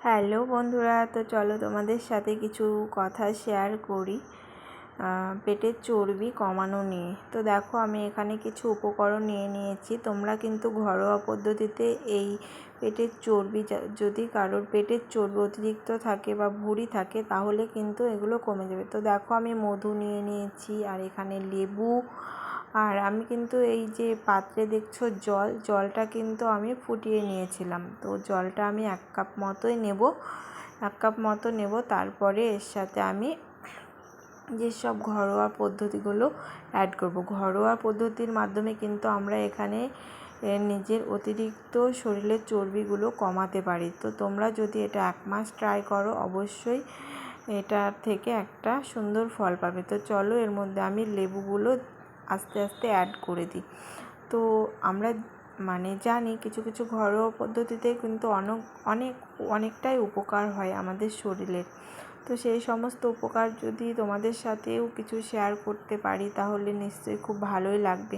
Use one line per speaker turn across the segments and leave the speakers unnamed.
Hello বন্ধুরা, তো চলো তোমাদের সাথে কিছু কথা শেয়ার করি। পেটের চর্বি কমানো নিয়ে। তো দেখো, আমি এখানে কিছু উপকরণ নিয়ে নিয়েছি। তোমরা কিন্তু ঘরোয়া পদ্ধতিতে এই পেটের চর্বি যদি কারোর পেটের চর্বি অতিরিক্ত থাকে বা ভুঁড়ি থাকে, তাহলে কিন্তু এগুলো কমে যাবে। তো দেখো, আমি মধু নিয়ে নিয়েছি আর এখানে লেবু আর আমি কিন্তু এই যে পাত্রে দেখছ জল, জলটা কিন্তু আমি ফুটিয়ে নিয়েছিলাম। তো জলটা আমি এক কাপ মতোই নেব, এক কাপ মতো নেব। তারপরে এর সাথে আমি যেসব ঘরোয়া পদ্ধতিগুলো অ্যাড করব। ঘরোয়া পদ্ধতির মাধ্যমে কিন্তু আমরা এখানে নিজের অতিরিক্ত শরীরের চর্বিগুলো কমাতে পারি। তো তোমরা যদি এটা এক মাস ট্রাই করো, অবশ্যই এটার থেকে একটা সুন্দর ফল পাবে। তো চলো এর মধ্যে আমি লেবুগুলো আস্তে আস্তে অ্যাড করে দিই। তো আমরা মানে জানি কিছু কিছু ঘরোয়া পদ্ধতিতে কিন্তু অনেক অনেক, অনেকটাই উপকার হয় আমাদের শরীরের। তো সেই সমস্ত উপকার যদি তোমাদের সাথেও কিছু শেয়ার করতে পারি, তাহলে নিশ্চয়ই খুব ভালোই লাগবে।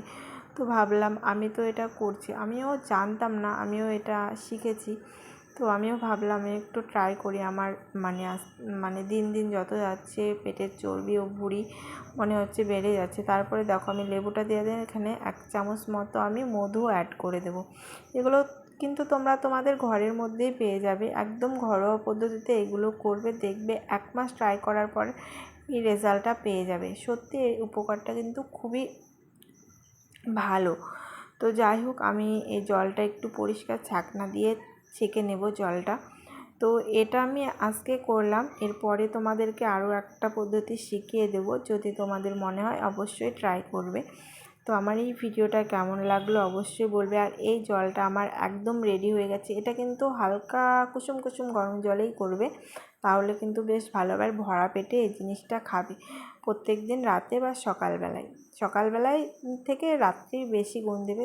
তো ভাবলাম আমি তো এটা করছি। আমিও জানতাম না, আমিও এটা শিখেছি। তো আমিও ভাবলাম একটু ট্রাই করি আমার মানে মানে দিন দিন যত যাচ্ছে পেটের চর্বি ও ভুঁড়ি মনে হচ্ছে বেড়ে যাচ্ছে। তারপরে দেখো আমি লেবুটা দিয়ে দিই এখানে এক চামচ মতো আমি মধু অ্যাড করে দেবো। এগুলো কিন্তু তোমরা তোমাদের ঘরের মধ্যেই পেয়ে যাবে। একদম ঘরোয়া পদ্ধতিতে এগুলো করবে, দেখবে এক মাস ট্রাই করার পর এই রেজাল্টটা পেয়ে যাবে। সত্যি এই উপকারটা কিন্তু খুবই ভালো। তো যাই হোক, আমি এই জলটা একটু পরিষ্কার ছাকনা দিয়ে ছেঁকে নেব জলটা। তো এটা আমি আজকে করলাম। এরপরে তোমাদেরকে আরও একটা পদ্ধতি শিখিয়ে দেব। যদি তোমাদের মনে হয়, অবশ্যই ট্রাই করবে। তো আমার এই ভিডিওটা কেমন লাগল অবশ্যই বলবে। আর এই জলটা আমার একদম রেডি হয়ে গেছে। এটা কিন্তু হালকা কুসুম কুসুম গরম জলেই করবে। তাহলে কিন্তু বেশ ভালো। আর ভরা পেটে এই জিনিসটা খাবে। প্রত্যেক দিন রাতে বা সকালবেলায়। সকালবেলায় থেকে রাত্রি বেশি গুণ দেবে।